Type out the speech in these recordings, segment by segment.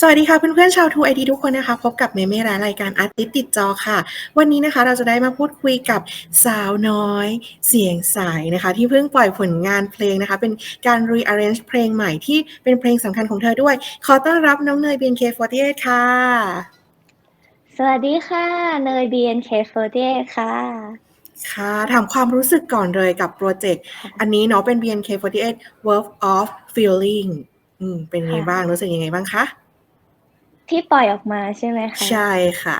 สวัสดีค่ะเพื่อนๆชาวทูไอดีทุกคนนะคะพบกับเมเม่และรายการอาร์ติสติดจอค่ะ วันนี้นะคะเราจะได้มาพูดคุยกับสาวน้อย เสียงใสนะคะ ที่เพิ่งปล่อยผลงานเพลงนะคะ เป็นการ rearrange เพลงใหม่ที่เป็นเพลงสำคัญของเธอด้วย ขอต้อนรับน้องเนย BNK48 ค่ะ สวัสดีค่ะเนย BNK48 ค่ะค่ะถามความรู้สึกก่อนเลยกับโปรเจกต์อันนี้เนาะเป็น BNK48 Work of Feeling อืมเป็นไงค่ะบ้างรู้สึกยังไงบ้างคะ ที่ปล่อยออกมาใช่ไหมคะใช่ค่ะ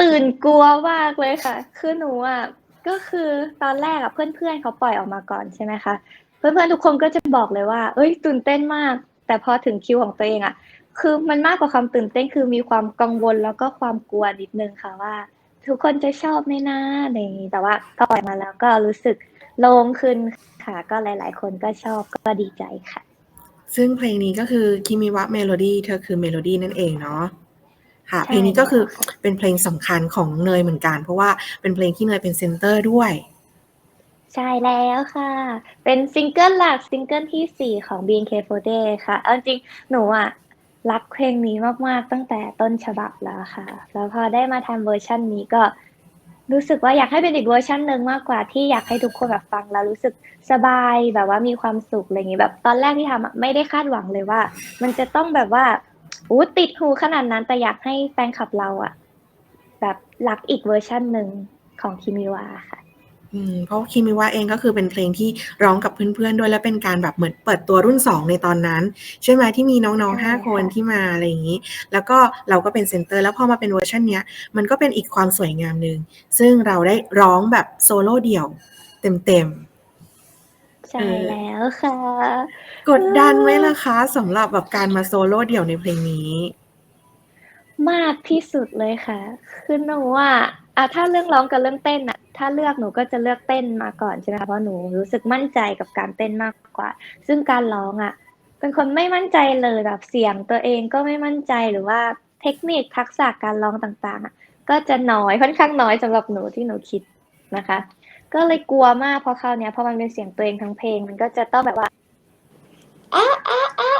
ตื่นกลัวมากเลยค่ะ คือหนูอะก็คือตอนแรกอะเพื่อนๆเขาปล่อยออกมาก่อนใช่ไหมคะเพื่อนๆทุกคนก็จะบอกเลยว่า เอ้ย ตื่นเต้นมาก แต่พอถึงคิวของตัวเองอะ คือมันมากกว่าความตื่นเต้นคือมีความกังวลแล้วก็ความกลัวนิดนึงค่ะว่า ทุกคนจะชอบไหมนะอะไรอย่างนี้แต่ว่าพอปล่อยมาแล้วก็รู้สึกโล่งขึ้นค่ะ ก็หลาย ๆ คนก็ชอบก็ดีใจค่ะ ซึ่งเพลงนี้ก็คือคิมิวะเมโลดี้เธอคือเมโลดี้นั่นเองเนาะค่ะใช่เพลงนี้ก็คือค่ะเป็นเพลงสำคัญของเนยเหมือนกัน เพราะว่าเป็นเพลงที่เนยเป็นเซนเตอร์ด้วย ใช่แล้วค่ะ เป็นซิงเกิลหลักซิงเกิลที่ 4 ของ BNK48 ค่ะ เอาจริงหนูอะรักเพลงนี้มาก ๆ ตั้งแต่ต้นฉบับแล้วค่ะ แล้วพอได้มาทำเวอร์ชันนี้ก็ รู้สึกว่าอยากให้เป็นอีกเวอร์ชันหนึ่งมากกว่าที่อยากให้ทุกคนแบบฟังแล้วรู้สึกสบายแบบว่ามีความสุขอะไรอย่างงี้แบบตอนแรกที่ทำอะไม่ได้คาดหวังเลยว่า มันจะต้องแบบว่าอู้ติดหูขนาดนั้นแต่อยากให้แฟนคลับเราอะแบบรักอีกเวอร์ชันหนึ่งของคิมิวาค่ะ เพราะคิมิวะเองก็คือเป็นเพลงที่ร้องกับเพื่อนๆด้วยและเป็นการแบบเหมือนเปิดตัวรุ่น 2 ในตอนนั้น ใช่ไหมที่มีน้องใช่ๆ5 คนค่ะที่มาอะไรอย่างนี้ แล้วก็เราก็เป็นเซนเตอร์แล้วพอมาเป็นเวอร์ชันเนี้ยมันก็เป็นอีกความสวยงามหนึ่งซึ่งเราได้ร้องแบบโซโล่เดี่ยวเต็มๆ ใช่แล้วค่ะ กดดันไหมล่ะคะสำหรับแบบการมาโซโล่เดี่ยวในเพลงนี้ มากที่สุดเลยค่ะ คือหนูอะอะถ้าเรื่องร้องกับเรื่องเต้นอะ ถ้าเลือกหนูก็จะเลือกเต้นมาก่อนใช่ไหมคะเพราะหนูรู้สึกมั่นใจกับการเต้นมากกว่า ซึ่งการร้องอะ เป็นคนไม่มั่นใจเลยแบบเสียงตัวเองก็ไม่มั่นใจหรือว่าเทคนิคทักษะการร้องต่างๆอะก็จะน้อยค่อนข้างน้อยสำหรับหนูที่หนูคิดนะคะ ก็เลยกลัวมากเพราะคราวเนี้ยพอมันเป็นเสียงตัวเองทั้งเพลง มันก็จะต้องแบบว่าอ้าอ้าอ้า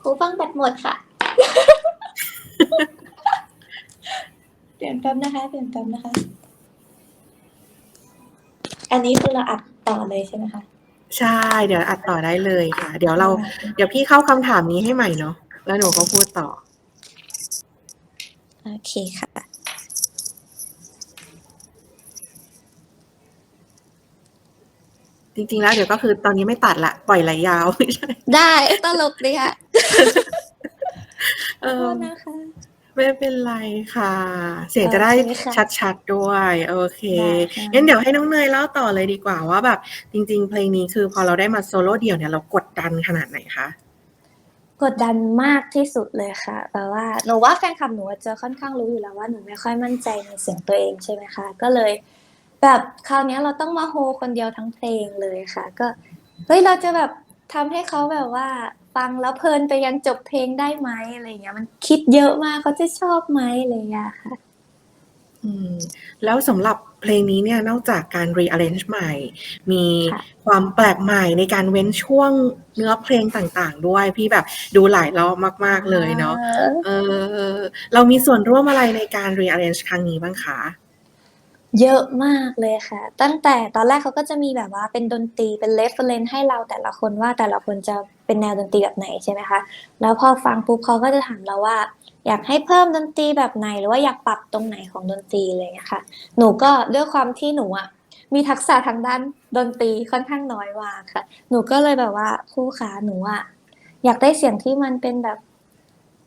หูฟังแบตหมดค่ะ เปลี่ยนแป๊บนะคะ เปลี่ยนแป๊บนะคะ อันนี้คือเราอัดต่อเลยใช่ไหมคะ ใช่ เดี๋ยวอัดต่อได้เลยค่ะ เดี๋ยวเรา เดี๋ยวพี่เข้าคำถามนี้ให้ใหม่เนาะ แล้วหนูก็พูดต่อ โอเคค่ะ จริง ๆ แล้วเดี๋ยวก็คือตอนนี้ไม่ตัดละ ปล่อยไหลยาว ไม่ใช่ได้ตลกดีค่ะเอขออโทษนะคะ ไม่เป็นไรค่ะ เสียงจะได้โอเคค่ะชัดๆด้วย โอเค ได้ค่ะ งั้นเดี๋ยวให้น้องเนยเล่าต่อเลยดีกว่าว่าแบบจริงๆ เพลงนี้คือพอเราได้มาโซโล่เดี่ยวเนี่ยเรากดดันขนาดไหนคะ กดดันมากที่สุดเลยค่ะแปลว่าหนูว่าแฟนคลับหนูจะค่อนข้างรู้อยู่แล้วว่าหนูไม่ค่อยมั่นใจในเสียงตัวเองใช่ไหมคะ ก็เลย แบบคราวเนี้ยเราต้องมาโฮคนเดียวทั้งเพลงเลยค่ะ ก็เฮ้ยเราจะแบบทำให้เขาแบบว่า ฟังแล้วเพลินไปยันจบเพลงได้ไหมอะไรเงี้ย มันคิดเยอะมากเขาจะชอบไหมอะไรเงี้ยค่ะอืมแล้วสำหรับเพลงนี้เนี่ยนอกจากการ rearrange ใหม่ มีค่ะความแปลกใหม่ในการเว้นช่วงเนื้อเพลงต่างๆ ด้วยพี่แบบดูหลายรอบมาก ๆ เลยเนาะเออเรามีส่วนร่วมอะไรในการ rearrange ครั้งนี้บ้างคะเยอะมากเลยค่ะ ตั้งแต่ตอนแรกเขาก็จะมีแบบว่าเป็นดนตรีเป็นเรฟเฟรนให้เราแต่ละคนว่าแต่ละคนจะ เป็นแนวดนตรีแบบไหนใช่ไหมคะ แล้วพอฟังปุ๊บเขาก็จะถามเราว่า อยากให้เพิ่มดนตรีแบบไหน หรือว่าอยากปรับตรงไหนของดนตรีอะไรอย่างเลยค่ะหนูก็ด้วยความที่หนูอะมีทักษะทางด้านดนตรีค่อนข้างน้อยมากค่ะ หนูก็เลยแบบว่าครู่ขาหนูอะอยากได้เสียงที่มันเป็นแบบ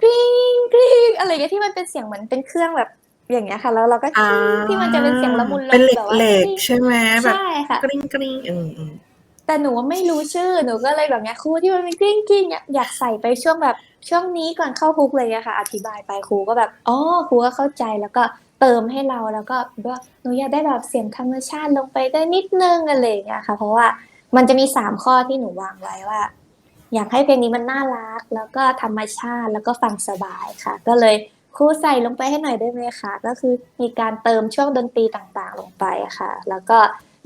กริ๊งกริ๊งอะไรอย่างเงี้ยที่มันเป็นเสียงเหมือนเป็นเครื่องแบบอย่างเงี้ยค่ะ แล้วเราก็อ่าที่มันจะเป็นเสียงละมุนละเป็นเหแบบว่าล็กที่ๆใช่ไหมแบบใช่ค่ะกริ๊งกริ๊งอืมอืม แต่หนูไม่รู้ชื่อหนูก็เลยแบบเนี้ยครูที่มันเป็นกริ้งกริ้งเนี่ยอยากใส่ไปช่วงแบบช่วงนี้ก่อนเข้าฮุกเลยอะค่ะ อธิบายไปครูก็แบบอ๋อครูก็เข้าใจแล้วก็เติมให้เราแล้วก็ว่าหนูอยากได้แบบเสียงธรรมชาติลงไปได้นิดนึงอะไรอย่างเงี้ยค่ะ เพราะว่ามันจะมีสามข้อที่หนูวางไว้ว่า อยากให้เพลงนี้มันน่ารัก แล้วก็ธรรมชาติแล้วก็ฟังสบายค่ะ ก็เลยครูใส่ลงไปให้หน่อยได้ไหมคะก็คือมีการเติมช่วงดนตรีต่างๆ ลงไปค่ะ แล้วก็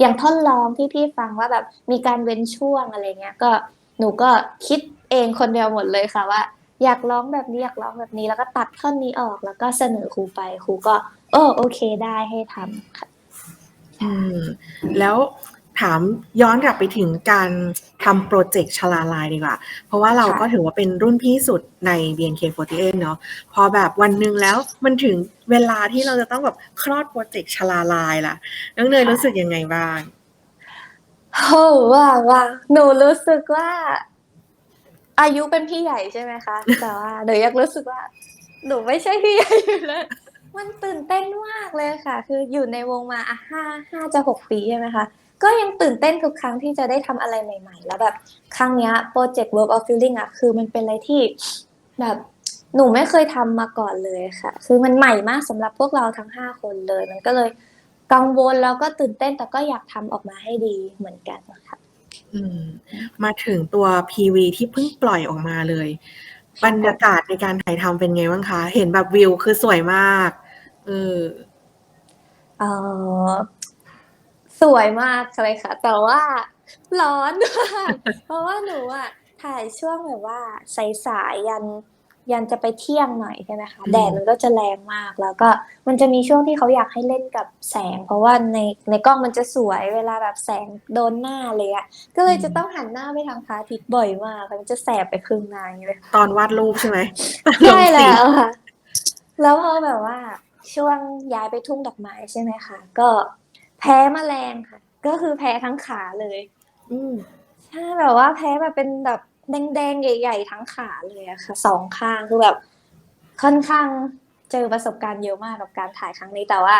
อย่างท่อนร้องที่พี่ฟังว่าแบบมีการเว้นช่วงอะไรเงี้ย ก็หนูก็คิดเองคนเดียวหมดเลยค่ะว่า อยากร้องแบบนี้อยากร้องแบบนี้ แล้วก็ตัดท่อนนี้ออกแล้วก็เสนอครูไปครูก็เออโอเคได้ให้ทำค่ะอืมแล้ว ถามย้อนกลับไปถึงการทำโปรเจกต์ชลาลายดีกว่า เพราะว่าเราก็ถือว่าเป็นรุ่นพี่สุดใน BNK48 เนาะพอแบบวันหนึ่งแล้วมันถึงเวลาที่เราจะต้องแบบคลอดโปรเจกต์ชลาลายล่ะน้องเนยรู้สึกยังไงบ้างโอ้ว่าว่าหนูรู้สึกว่า อายุเป็นพี่ใหญ่ใช่ไหมคะ แต่ว่าหนูยังรู้สึกว่า หนูไม่ใช่พี่ใหญ่อยู่เลยมันตื่นเต้นมากเลยค่ะ คืออยู่ในวงมาอะห้าห้าจะหกปีใช่ไหมคะ ก็ยังตื่นเต้นทุกครั้งที่จะได้ทำอะไรใหม่ ๆ แล้วแบบครั้งเนี้ยโปรเจกต์ Work of Feeling อะคือมันเป็นอะไรที่แบบหนูไม่เคยทำมาก่อนเลยค่ะ คือมันใหม่มากสำหรับพวกเราทั้งห้าคนเลย มันก็เลยกังวลแล้วก็ตื่นเต้นแต่ก็อยากทำออกมาให้ดีเหมือนกันค่ะอืมมาถึงตัว PV ที่เพิ่งปล่อยออกมาเลย บรรยากาศในการถ่ายทำเป็นไงบ้างคะ เห็นแบบวิวคือสวยมาก เออเออ สวยมากเลยค่ะ แต่ว่าร้อนมากเพราะว่าหนูอะถ่ายช่วงแบบว่าสายๆยันยันจะไปเที่ยงหน่อยใช่ไหมคะอืมแดดมันก็จะแรงมากแล้วก็มันจะมีช่วงที่เขาอยากให้เล่นกับแสง เพราะว่าในในกล้องมันจะสวยเวลาแบบแสงโดนหน้าเลยอะก็เลยจะต้องหันหน้าไปทางพระอาทิตย์บ่อยมากมันจะแสบไปครึ่งหน้าอย่างเงี้ยเลยตอนวาดรูปใช่ไหมใช่แล้วค่ะแล้วพอแบบว่าช่วงย้ายไปทุ่งดอกไม้ใช่ไหมคะก็ แพ้แมลงค่ะ ก็คือแพ้ทั้งขาเลย อืมใช่แบบว่าแพ้แบบเป็นแบบแดงๆใหญ่ ๆ ทั้งขาเลยอะค่ะสองข้างคือแบบค่อนข้างเจอประสบการณ์เยอะมากกับการถ่ายครั้งนี้แต่ว่า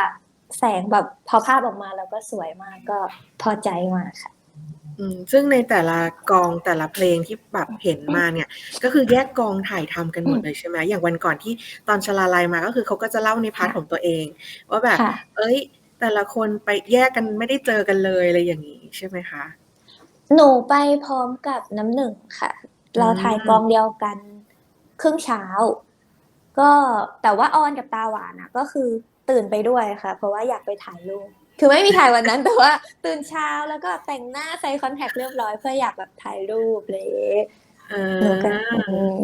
แสงแบบพอภาพออกมาแล้วก็สวยมากก็พอใจมากค่ะ อืมซึ่งในแต่ละกองแต่ละเพลงที่แบบเห็นมาเนี่ย ก็คือแยกกองถ่ายทำกันหมดเลยใช่ไหมอย่างวันก่อนที่ตอนชลาลัยมาก็คือเขาก็จะเล่าในพาร์ทของตัวเอง ว่าแบบ ค่ะ เอ้ย แต่ละคนไปแยกกันไม่ได้เจอกันเลยอะไรอย่างนี้ใช่ไหมคะ หนูไปพร้อมกับน้ำหนึ่งค่ะ เราถ่ายอืมกองเดียวกัน ครึ่งเช้า ก็แต่ว่าออนกับตาหวานอะก็คือตื่นไปด้วยค่ะ เพราะว่าอยากไปถ่ายรูปคือไม่มีถ่ายวันนั้น แต่ว่าตื่นเช้าแล้วก็แต่งหน้าใส่คอนแทคเรียบร้อยเพื่ออยากแบบถ่ายรูปเลยเอหนูก็ออืม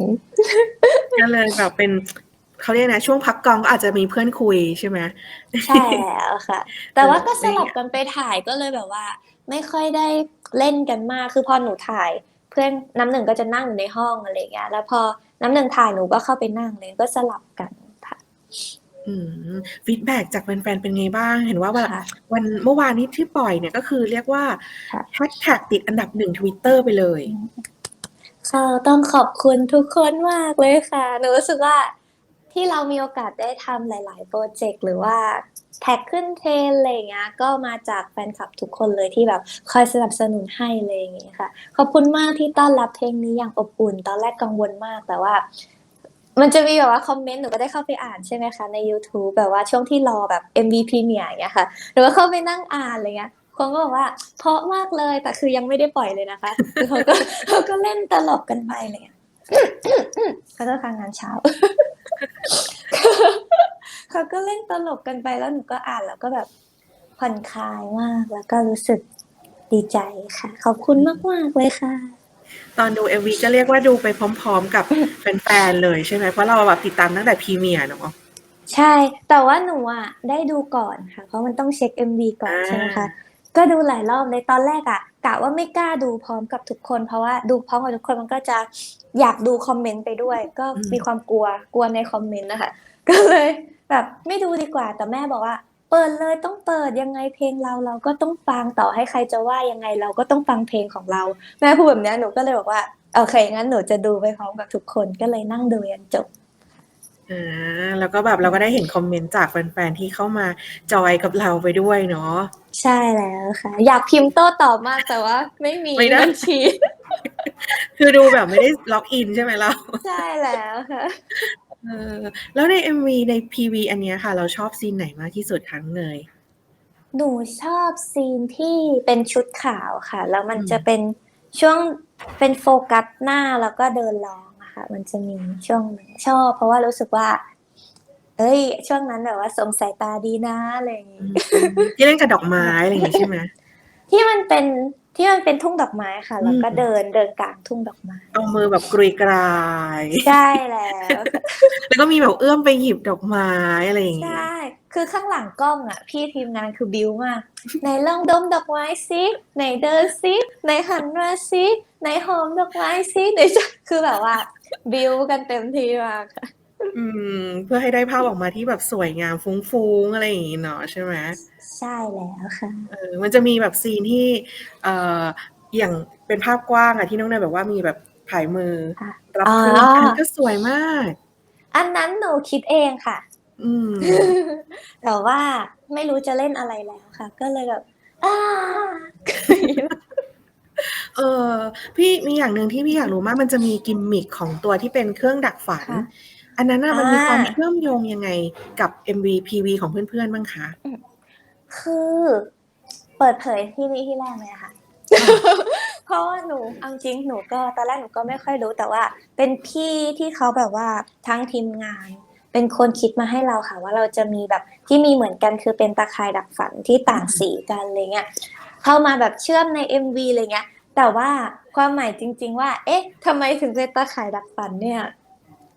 ก็เลยแบบเป็น เขาเรียกนะช่วงพักกองก็อาจจะมีเพื่อนคุยใช่ไหมใช่แล้วค่ะ แต่ว่าก็เออสลับกันไปถ่ายก็เลยแบบว่า ไม่ค่อยได้เล่นกันมากคือพอหนูถ่าย เพื่อนน้ำหนึ่งก็จะนั่งอยู่ในห้องอะไรอย่างเงี้ยแล้วพอน้ำหนึ่งถ่ายหนูก็เข้าไปนั่งเลยก็สลับกันค่ะอืมฟีดแบ็จากแฟนๆเป็นไงบ้าง เห็นว่าแบบค่ะวันเมื่อวานนี้ที่ปล่อยเนี่ยก็คือเรียกว่าค่ะแฮชแท็กติดอันดับหนึ่งทวิตเตอร์ไปเลยค่ะต้องขอบคุณทุกคนมากเลยค่ะ หนูรู้สึกว่า ที่เรามีโอกาสได้ทำหลาย ๆ โปรเจกต์หรือว่าแท็กขึ้นเทรนอะไรเงี้ย ก็มาจากแฟนคลับทุกคนเลยที่แบบคอยสนับสนุนให้เลยอย่างเงี้ยค่ะ ขอบคุณมากที่ต้อนรับเพลงนี้อย่างอบอุ่น ตอนแรกกังวลมากแต่ว่า มันจะมีแบบว่าคอมเมนต์หนูก็ได้เข้าไปอ่านใช่ไหมคะใน YouTube แบบว่าช่วงที่รอแบบ MV พรีเมียอย่างเงี้ยค่ะหนูก็เข้าไปนั่งอ่านอะไรเงี้ยคนก็บอกว่าเพราะมากเลยแต่คือยังไม่ได้ปล่อยเลยนะคะคือเขาก็เขาก็เล่นตลกกันไปเลยเขาต้องทำงานเช้า เขาก็เล่นตลกกันไปแล้วหนูก็อ่านแล้วก็แบบผ่อนคลายมากแล้วก็รู้สึกดีใจค่ะ ขอบคุณมาก ๆ เลยค่ะ ตอนดู MV ก็เรียกว่าดูไปพร้อม ๆ กับแฟนๆเลยใช่ไหมเพราะเราแบบติดตามตั้งแต่พรีเมียร์เนาะใช่ แต่ว่าหนูอะได้ดูก่อนค่ะ เพราะมันต้องเช็ค MV ก่อนอ่าใช่ไหมคะ ก็ดูหลายรอบเลยตอนแรกอะ กะว่าไม่กล้าดูพร้อมกับทุกคน เพราะว่าดูพร้อมกับทุกคนมันก็จะอยากดูคอมเมนต์ไปด้วย ก็มีความกลัวกลัวในคอมเมนต์นะคะก็เลยแบบไม่ดูดีกว่า แต่แม่บอกว่า เปิดเลยต้องเปิดยังไงเพลงเราเราก็ต้องฟังต่อให้ใครจะว่ายังไงเราก็ต้องฟังเพลงของเรา แม่พูดแบบเนี้ยหนูก็เลยบอกว่าโอเคงั้นหนูจะดูไปพร้อมกับทุกคนก็เลยนั่งดูยันจบ อ่าแล้วก็แบบเราก็ได้เห็นคอมเมนต์จากแฟน ๆ ที่เข้ามาจอยกับเราไปด้วยเนาะ ใช่แล้วค่ะ อยากพิมพ์โต้ตอบมากแต่ว่า ไม่มีไม่ได้ บัญชี คือดูแบบไม่ได้ล็อกอินใช่ไหมเรา ใช่แล้วค่ะ เออ แล้วใน MV ใน PV อันเนี้ยค่ะ เราชอบซีนไหนมากที่สุดครั้งเลย หนูชอบซีนที่เป็นชุดขาวค่ะ แล้วมันอืม จะเป็นช่วงเป็นโฟกัสหน้าแล้วก็เดินร้องอะ ค่ะ มันจะมีช่วงหนึ่งชอบ เพราะว่ารู้สึกว่า เอ้ย ช่วงนั้นแบบว่าสมสายตาดีนะอะไรอย่างงี้ที่เล่นกับดอกไม้อะไรอย่างงี้ใช่ไหมที่มันเป็นที่มันเป็นทุ่งดอกไม้ค่ะ แล้วก็อืมเดินเดินกลางทุ่งดอกไม้ เอามือแบบกรุยกรายใช่แล้ว แล้วก็มีแบบเอื้อมไปหยิบดอกไม้อะไรอย่างใชงี้่ คือข้างหลังกล้องอะ พี่ทีมงานคือบิวมากไหนลองดมดอกไม้ซิไหนเดินซิไหนหันมาซิไหนหอมดอกไม้ซิไหนจะคือแบบว่า บิวกันเต็มที่มากค่ะอืม เพื่อให้ได้ภาพออกมาที่แบบสวยงามฟุ้งๆอะไรอย่างงี้เนาะใช่ไหมใช่แล้วค่ะเออมันจะมีแบบซีนที่ เอ่ออย่างเป็นภาพกว้างอะที่น้องเนยแบบว่ามีแบบผายมือค่ะรับอ๋อพื้นอันนั้นก็สวยมาก อันนั้นหนูคิดเองค่ะ อืม แต่ว่าไม่รู้จะเล่นอะไรแล้วค่ะ ก็เลยแบบอ้าเออพี่มีอย่างหนึ่งที่พี่อยากรู้มากมันจะมีกิมมิคของตัวที่เป็นเครื่องดักฝัน ค่ะ อันนั้นน่ะมันมีความอ่าเชื่อมโยงยังไงกับ MV PV ของเพื่อนๆบ้างคะคือเปิดเผยที่นี่ที่แรกเลยอะค่ะ เพราะว่าหนูเอาจริงหนูก็ตอนแรกหนูก็ไม่ค่อยรู้แต่ว่า เป็นพี่ที่เขาแบบว่าทั้งทีมงาน เป็นคนคิดมาให้เราค่ะ ว่าเราจะมีแบบที่มีเหมือนกันคือเป็นตาข่ายดักฝันที่ต่างสีกันอะไรเงี้ยเข้ามาแบบเชื่อมใน MV อะไรเงี้ย แต่ว่าความหมายจริง ๆ ว่า เอ๊ะทำไมถึงเป็นตาข่ายดักฝันเนี่ย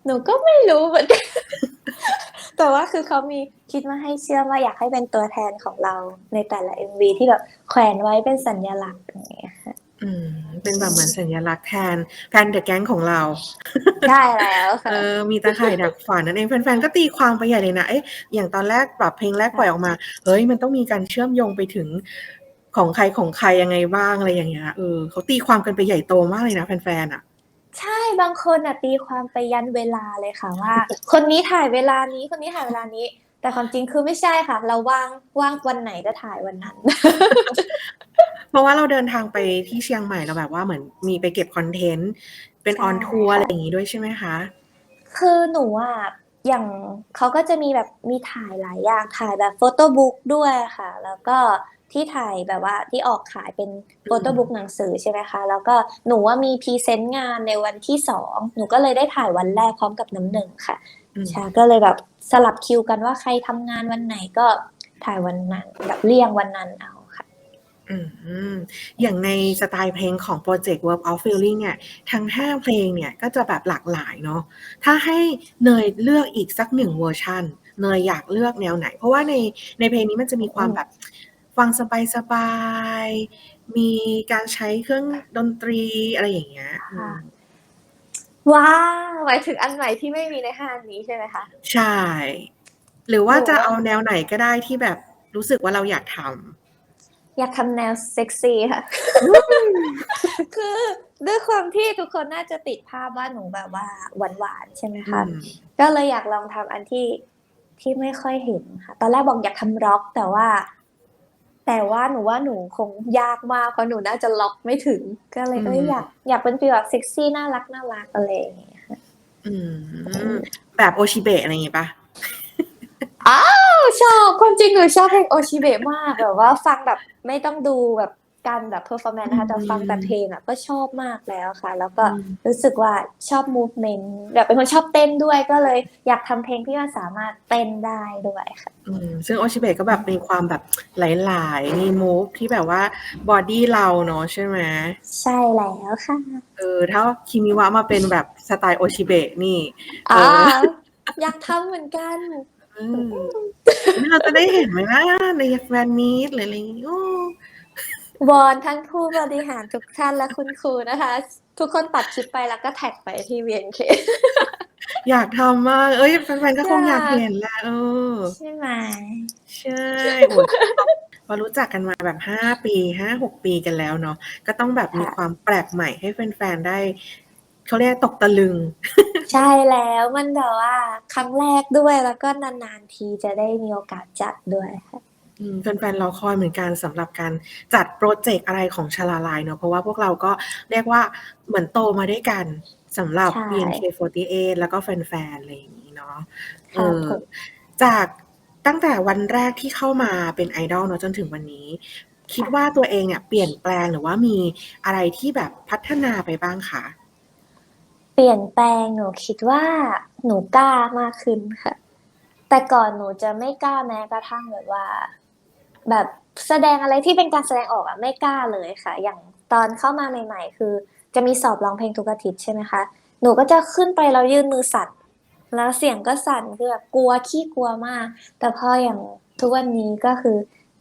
หนูก็ไม่รู้เหมือนกันแต่ว่าคือเขามีคิดมาให้เชื่อว่าอยากให้เป็นตัวแทนของเราในแต่ละ MV ที่แบบแขวนไว้เป็นสัญลักษณ์อย่างเงี้ยค่ะอืม เป็นแบบเหมือนสัญลักษณ์แทนแทนเดอะแก๊งของเราใช่แล้วเอค่ะอมีตาข่ายดักฝันนั่นเองแฟนๆก็ตีความไปใหญ่เลยนะเอ๊ะอย่างตอนแรกแบบเพลงแรกปล่อยออกมา เฮ้ยมันต้องมีการเชื่อมโยงไปถึงของใครของใครยังไงบ้างอะไรอย่างเงี้ยเออเขาตีความกันไปใหญ่โตมากเลยนะแฟนๆอะใช่บางคนอะตีความไปยันเวลาเลยค่ะว่า คนนี้ถ่ายเวลานี้คนนี้ถ่ายเวลานี้ แต่ความจริงคือไม่ใช่ค่ะ เราว่างว่างวันไหนก็ถ่ายวันนั้น เพราะว่าเราเดินทางไปที่เชียงใหม่เราแบบว่าเหมือนมีไปเก็บคอนเทนต์เป็นใช่ ออนทัวร์ค่ะอะไรอย่างงี้ด้วยใช่ไหมคะ คือหนูอะอย่างเขาก็จะมีแบบมีถ่ายหลายอย่างถ่ายแบบโฟโต้บุ๊กด้วยค่ะ แล้วก็ที่ถ่ายแบบว่าที่ออกขายเป็นโฟโต้บุ๊กหนังสือใช่ไหมคะ แล้วก็หนูว่ามีพรีเซนต์งานในวันที่สองหนูก็เลยได้ถ่ายวันแรกพร้อมกับน้ำหนึ่งค่ะอืม ใช่ก็เลยแบบสลับคิวกันว่าใครทำงานวันไหนก็ถ่ายวันนั้นแบบเลี่ยงวันนั้นเอาค่ะ อืม อย่างในสไตล์เพลงของโปรเจกต์ Work of Feeling เนี่ย ทั้ง 5 เพลงเนี่ย ก็จะแบบหลากหลายเนาะ ถ้าให้เนยเลือกอีกสักหนึ่งเวอร์ชันเนยอยากเลือกแนวไหน เพราะว่าในในเพลงนี้มันจะมีความอืมแบบฟังสบายๆมีการใช้เครื่องดนตรีอะไรอย่างเงี้ยอืมว้าวหมายถึงอันใหม่ที่ไม่มีในห้างนี้ใช่ไหมคะ ใช่ หรือว่าโอ้จะเอาแนวไหนก็ได้ที่แบบรู้สึกว่าเราอยากท อยากทำแนวเซ็กซี่ค่ะ คือด้วยความที่ทุกคนน่าจะติดภาพว่าหนูแบบว่าหวานๆใช่ไหมำคะอืมก็เลยอยากลองทำอันที่ที่ไม่ค่อยเห็นค่ะ ตอนแรกบอกอยากทำร็อกแต่ว่า แต่ว่าหนูว่าหนูคงยากมากเพราะหนูน่าจะล็อกไม่ถึง ก็เลยเอ้ยอยากอยากเป็นฟีลแบบเซ็กซี่น่ารักน่ารักอะไรอย่างเงี้ยค่ะอืมแบบโอชิเบะอะไรอย่างงี้ปะ อ้าวชอบความจริงหนูชอบเพลงโอชิเบะมากแบบว่าฟังแบบไม่ต้องดูแบบการแบบเพอร์ฟอร์แมนซ์นะคะแต่ฟังแต่เพลงอะก็ชอบมากแล้วค่ะ แล้วก็อืมรู้สึกว่าชอบมูฟเมนต์แบบเป็นคนชอบเต้นด้วยก็เลยอยากทำเพลงที่มันสามารถเต้นได้ด้วยค่ะ อืมซึ่งโอชิเบะก็แบบมีความแบบหลายๆมีมูฟที่แบบว่าบอดี้เราเนาะใช่ไหมใช่แล้วค่ะเออถ้าคิมิวะมาเป็นแบบสไตล์โอชิเบะนี่ เออ่าออยากทำเหมือนกันอืมนี่ เราจะได้เห็นไหมนะในแฟนมีตหรืออะไรอย่างงี้โอ้วอนท่านผู้บริหารทุกท่านและคุณครูนะคะ ทุกคนตัดคลิปไปแล้วก็แท็กไปที่ VNK อยากทำมาก เอ้ยแฟนๆก็คงอยากอยากเห็นแหละเออใช่ไหมใช่โหพอรู้จักกันมาแบบห้าปีห้าหกปีกันแล้วเนาะก็ต้องแบบมีความแปลกใหม่ให้แฟนๆได้เขาเรียกตกตะลึง ใช่แล้วมันแบบว่าครั้งแรกด้วยแล้วก็นานๆทีจะได้มีโอกาสจัดด้วยค่ะอืมแฟนๆรอคอยเหมือนกันสำหรับการจัดโปรเจกต์อะไรของชลาลายเนาะเพราะว่าพวกเราก็เรียกว่าเหมือนโตมาด้วยกันสำหรับใช่ BNK48 แล้วก็แฟนๆอะไรอย่างนี้เนาะเอค่ะอผมจากตั้งแต่วันแรกที่เข้ามาเป็นไอดอลเนาะจนถึงวันนี้ คิดว่าตัวเองเนี่ยเปลี่ยนแปลงหรือว่ามีอะไรที่แบบพัฒนาไปบ้างคะเปลี่ยนแปลงหนูคิดว่าหนูกล้ามากขึ้นค่ะ แต่ก่อนหนูจะไม่กล้าแม้กระทั่งแบบว่า แบบแสดงอะไรที่เป็นการแสดงออกอะไม่กล้าเลยค่ะ อย่างตอนเข้ามาใหม่ ๆ คือ จะมีสอบร้องเพลงทุกอาทิตย์ใช่ไหมคะหนูก็จะขึ้นไปแล้วยื่นมือสั่นแล้วเสียงก็สั่นคือแบบกลัวขี้กลัวมาก แต่พออย่างทุกวันนี้ก็คือ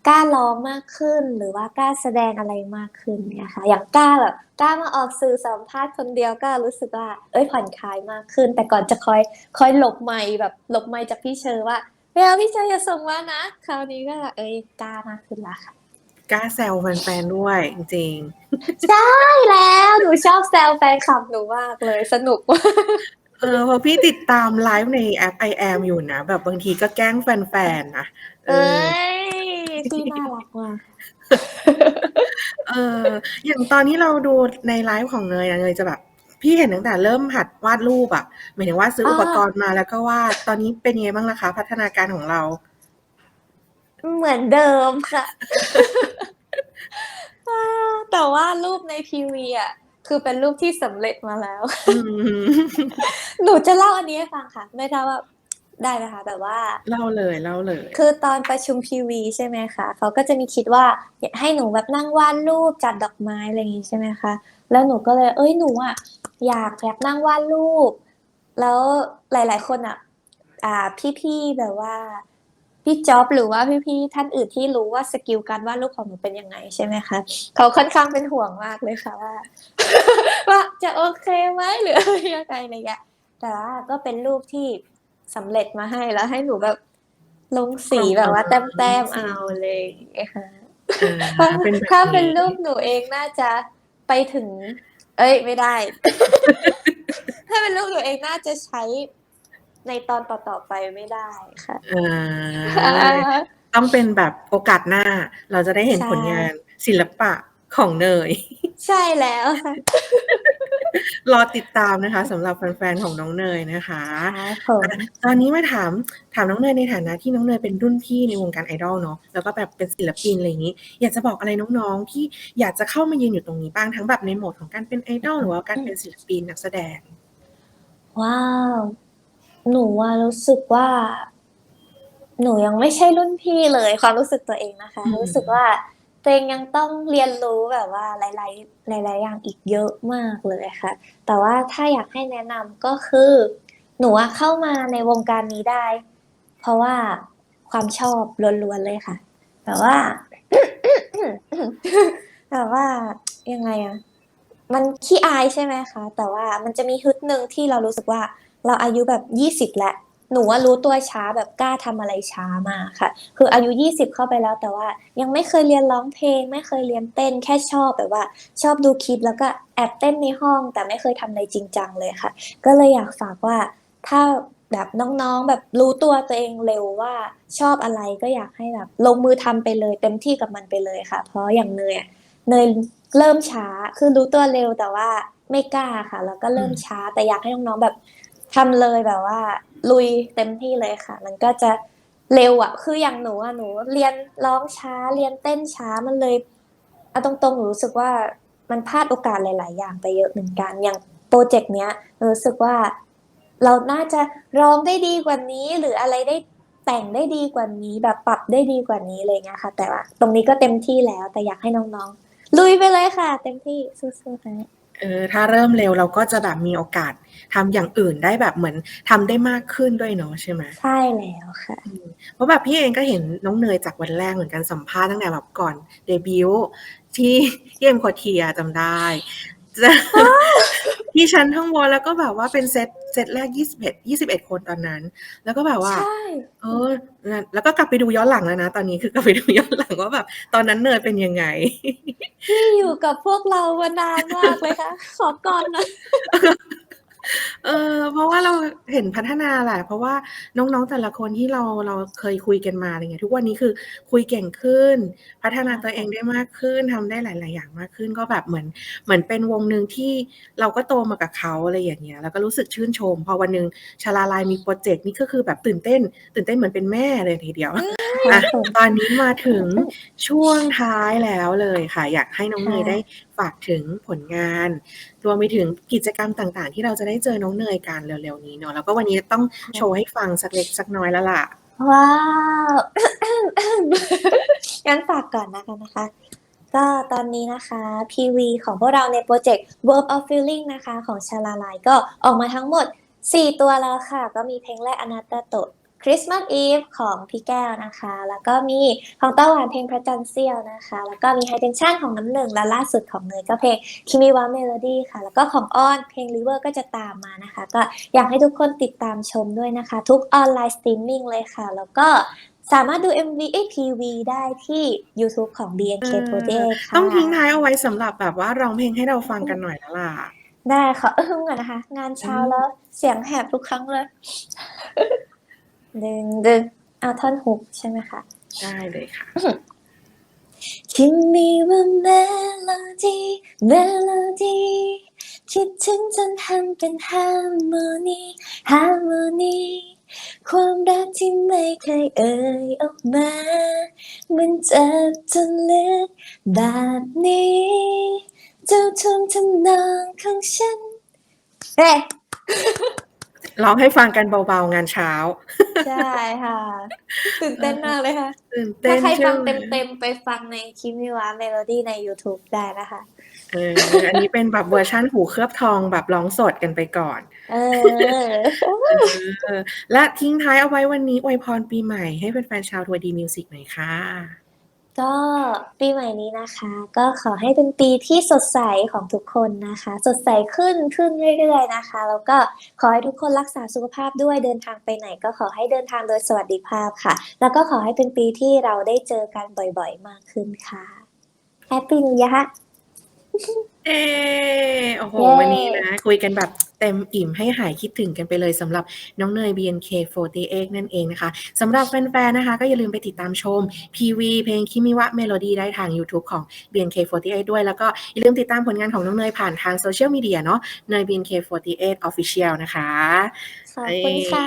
กล้าร้องมากขึ้นหรือว่ากล้าแสดงอะไรมากขึ้นเนี่ยค่ะ อย่างกล้าแบบกล้ามาออกสื่อสัมภาษณ์คนเดียวก็รู้สึกว่า เอ้ยผ่อนคลายมากขึ้น แต่ก่อนจะคอยคอยหลบไมค์แบบหลบไมค์จากพี่เชอร์ว่าเวลาพี่เชอร์อย่าส่งมานะคราวนี้ก็เอ้ยกล้ามากขึ้นละค่ะกล้าแซวแฟนๆด้วยจริงใช่แล้วหนูชอบแซวแฟนคลับหนูมากเลยสนุกมากๆเออเพราะพี่ติดตามไลฟ์ในแอป I am อยู่นะ แบบบางทีก็แกล้งแฟนๆนะเอเอ้อย พี่น่ารักมากเอออย่างตอนที่เราดูในไลฟ์ของเนยนะเนยจะแบบ พี่เห็นตั้งแต่เริ่มหัดวาดรูปอะหมายถึงว่าซื้ออุปกรณ์มาแล้วก็วาดตอนนี้เป็นยังไงบ้างล่ะคะ พัฒนาการของเรา เหมือนเดิมค่ะอ่าแต่ว่ารูปในทีวีอะคือเป็นรูปที่สำเร็จมาแล้วอืมหนูจะเล่าอันนี้ให้ฟังค่ะ ไม่ทราบว่า ได้ไหมคะแต่ว่า เล่าเลยเล่าเลย คือตอนประชุมทีวีใช่ไหมคะเขาก็จะมีคิดว่าอยากให้หนูแบบนั่งวาดรูปจัดดอกไม้อะไรอย่างงี้ใช่ไหมคะแล้วหนูก็เลย เอ้ยหนูอะอยากอยากนั่งวาดรูป แล้วหลาย ๆ คนอะ อ่าพี่ๆแบบว่าพี่จ๊อบหรือว่าพี่ๆท่านอื่นที่รู้ว่าสกิลการวาดรูปของหนูเป็นยังไงใช่ไหมคะเขาค่อนข้างเป็นห่วงมากเลยค่ะว่า ว่าจะโอเคไหมหรืออะไรยังไงอะไรอย่างเงี้ยแต่ว่าก็เป็นรูปที่ สำเร็จมาให้แล้วให้หนูแบบลงสีแบบว่าแต้มๆเอาเลยอย่างเงี้ยค่ะเออถ้าเป็นแบบถ้าเป็นนี้รูปหนูเองน่าจะไปถึง เอ้ยไม่ได้ ถ้าเป็นรูปหนูเองน่าจะใช้ในตอนต่อๆไปไม่ได้ค่ะเออต้องเป็นแบบโอกาสหน้า เราจะได้เห็นใช่ผลงานศิลปะ ของเนย ใช่แล้วค่ะรอติดตามนะคะสำหรับแฟนๆของน้องเนยนะคะครับผมตอนนี้มาถามถามน้องเนยในฐานะที่น้องเนยเป็นรุ่นพี่ในวงการไอดอลเนาะแล้วก็แบบเป็นศิลปินอะไรอย่างนี้ อยากจะบอกอะไรน้องๆ ที่อยากจะเข้ามายืนอยู่ตรงนี้บ้างทั้งแบบในโหมดของการเป็นไอดอลหรือว่าการเป็นศิลปินนักแสดง ว้าว หนูว่ารู้สึกว่า หนูยังไม่ใช่รุ่นพี่เลย ความรู้สึกตัวเองนะคะอืมรู้สึกว่า ตัวเองยังต้องเรียนรู้แบบว่าหลาย ๆ หลาย ๆ อย่างอีกเยอะมากเลยค่ะ แต่ว่าถ้าอยากให้แนะนำก็คือ หนูเข้ามาในวงการนี้ได้ เพราะว่าความชอบล้วน ๆ เลยค่ะ แต่ว่า แต่ว่ายังไงอะมันขี้อายใช่ไหมคะ แต่ว่ามันจะมีฮึดหนึ่งที่เรารู้สึกว่า เราอายุแบบยี่สิบแล้ว หนูว่ารู้ตัวช้าแบบกล้าทำอะไรช้ามากค่ะ คืออายุยี่สิบเข้าไปแล้วแต่ว่า ยังไม่เคยเรียนร้องเพลง ไม่เคยเรียนเต้นแค่ชอบแบบว่า ชอบดูคลิปแล้วก็แอบเต้นในห้อง แต่ไม่เคยทำอะไรจริงจังเลยค่ะ ก็เลยอยากฝากว่าถ้าแบบน้องๆ แบบรู้ตัวตัวเองเร็วว่าชอบอะไรก็อยากให้แบบลงมือทำไปเลยเต็มที่กับมันไปเลยค่ะ เพราะอย่างเนยอะเนยเริ่มช้าคือรู้ตัวเร็วแต่ว่าไม่กล้าค่ะ แล้วก็เริ่มช้าแต่อยากให้น้องๆแบบ ทำเลยแบบว่า ลุยเต็มที่เลยค่ะ มันก็จะเร็วอะคืออย่างหนูอะหนู เรียนร้องช้าเรียนเต้นช้ามันเลยเอาตรงๆหนูรู้สึกว่ามันพลาดโอกาสหลาย ๆ อย่างไปเยอะเหมือนกันอย่างโปรเจกต์เนี้ยรู้สึกว่า เราน่าจะร้องได้ดีกว่านี้ หรืออะไรได้แต่งได้ดีกว่านี้ แบบปรับได้ดีกว่านี้อะไรเงี้ยค่ะ แต่ว่า ตรงนี้ก็เต็มที่แล้วแต่อยากให้น้องๆลุยไปเลยค่ะ เต็มที่สู้ๆนะ เออถ้าเริ่มเร็วเราก็จะแบบมีโอกาสทำอย่างอื่นได้แบบเหมือนทำได้มากขึ้นด้วยเนาะใช่ไหม ใช่แล้วค่ะเพราะแบบพี่เองก็เห็นน้องเนยจากวันแรกเหมือนกันสัมภาษณ์ตั้งแต่แบบก่อนเดบิวต์ที่ ที่เอ็มคอเทียจำได้จะ ที่ชั้นข้างบนแล้วก็แบบว่าเป็นเซตเซตแรกยี่สิบเอ็ดยี่สิบเอ็ดคนตอนนั้น แล้วก็แบบว่าใช่เออแล้วแล้วก็กลับไปดูย้อนหลังแล้วนะ ตอนนี้คือกลับไปดูย้อนหลังว่าแบบ ตอนนั้นเนยเป็นยังไงที่อยู่กับพวกเรามานานมากเลยค่ะขอก่อนนะ เออ เพราะว่าเราเห็นพัฒนาแหละ เพราะว่าน้อง ๆ แต่ละคนที่เราเราเคยคุยกันมาอะไรเงี้ยทุกวันนี้คือคุยเก่งขึ้น พัฒนาตัวเองได้มากขึ้นทำได้หลาย ๆ อย่างมากขึ้นก็แบบเหมือนเหมือนเป็นวงหนึ่งที่เราก็โตมากับเขาอะไรอย่างเงี้ยแล้วก็รู้สึกชื่นชม พอวันหนึ่งชาลาลายมีโปรเจกต์นี่ก็คือแบบตื่นเต้น ตื่นเต้นเหมือนเป็นแม่เลยทีเดียว อะตอนนี้มาถึงช่วงท้ายแล้วเลยค่ะ อยากให้น้องเนยค่ะได้ฝากถึงผลงาน รวมไปถึงกิจกรรมต่างๆ ที่เราจะได้เจอน้องเนยกันเร็วๆนี้เนาะแล้วก็วันนี้ต้องโชว์ให้ฟังสักเล็กสักน้อยแล้วล่ะ ว้าวงั้นฝากก่อนนะคะนะคะ ก็ตอนนี้นะคะ PV ของพวกเราในโปรเจกต์ Verb of Feeling นะคะ ของชาลาลายก็ออกมาทั้งหมด 4 ตัวแล้วค่ะ ก็มีเพลงแรกอนาตาโต Christmas Eve ของพี่แก้วนะคะ แล้วก็มีของต้าหวานเพลงพระจันทร์เสี้ยวนะคะ แล้วก็มี High Tension ของน้ำหนึ่งและล่าสุดของเนยก็เพลง Kimi wa Melody ค่ะ แล้วก็ของอ้อนเพลง River ก็จะตามมานะคะ ก็อยากให้ทุกคนติดตามชมด้วยนะคะ ทุกออนไลน์สตรีมมิ่งเลยค่ะ แล้วก็สามารถดู MV เอ้ย PV ได้ที่ YouTube ของ BNK48 ค่ะ ต้องทิ้งท้ายเอาไว้สำหรับแบบว่าร้องเพลงให้เราฟังกันหน่อยแล้วล่ะ ได้ค่ะเออก่อนนะคะ งานเช้าแล้วเสียงแหบทุกครั้งเลย ดึงดึงเอาท่อนฮุกใช่ไหมคะได้เลยค่ะ คิดมีว่าเมโลดี้เมโลดี้คิดถึงจนทำเป็นฮาร์โมนีฮาร์โมนีความรักที่ไม่เคยเอ่ยออกมา มันเจ็บจนลึกแบบนี้ เจ้าทวงทำนองของฉันเฮ้ย ร้องให้ฟังกันเบาๆงานเช้า ใช่ค่ะ ตื่นเต้นมากเลยค่ะตื่นเต้ถ้านใครฟังใช่ไหมเต็มๆ ไปฟังในคิมิวะเมโลดี้ใน YouTube ได้นะคะเอออันนี้เป็นแบบเวอร์ชั่นหูเคลือบทองแบบร้องสดกันไปก่อน เออเออและทิ้งท้ายเอาไว้วันนี้อวยพรปีใหม่ให้แฟนๆชาวทัวร์ดีมิวสิกหน่อยค่ะ ก็ปีใหม่นี้นะคะ ก็ขอให้เป็นปีที่สดใสของทุกคนนะคะ สดใสขึ้นขึ้นเรื่อยๆนะคะ แล้วก็ขอให้ทุกคนรักษาสุขภาพด้วยเดินทางไปไหน ก็ขอให้เดินทางโดยสวัสดิภาพค่ะ แล้วก็ขอให้เป็นปีที่เราได้เจอกันบ่อยๆ มากขึ้นค่ะแฮปปี้นิวยะ เออโอ้โหเย้วันนี้นะ คุยกันแบบเต็มอิ่มให้หายคิดถึงกันไปเลยสำหรับน้องเนย BNK48 นั่นเองนะคะสำหรับแฟนๆ นะคะ ก็อย่าลืมไปติดตามชม PV เพลงคิมิวะเมโลดี้ได้ทาง YouTube ของ BNK48 ด้วย แล้วก็อย่าลืมติดตามผลงานของน้องเนยผ่านทางโซเชียลมีเดียเนาะเนย BNK48 Official นะคะขอบคุณค่ะ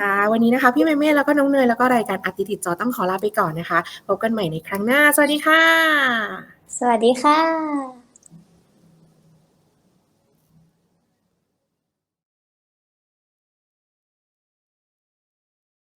ค่ะวันนี้นะคะ พี่เมเม่แล้วก็น้องเนยแล้วก็รายการอาร์ติติดจอต้องขอลาไปก่อนนะคะพบกันใหม่ในครั้งหน้า สวัสดีค่ะ สวัสดีค่ะ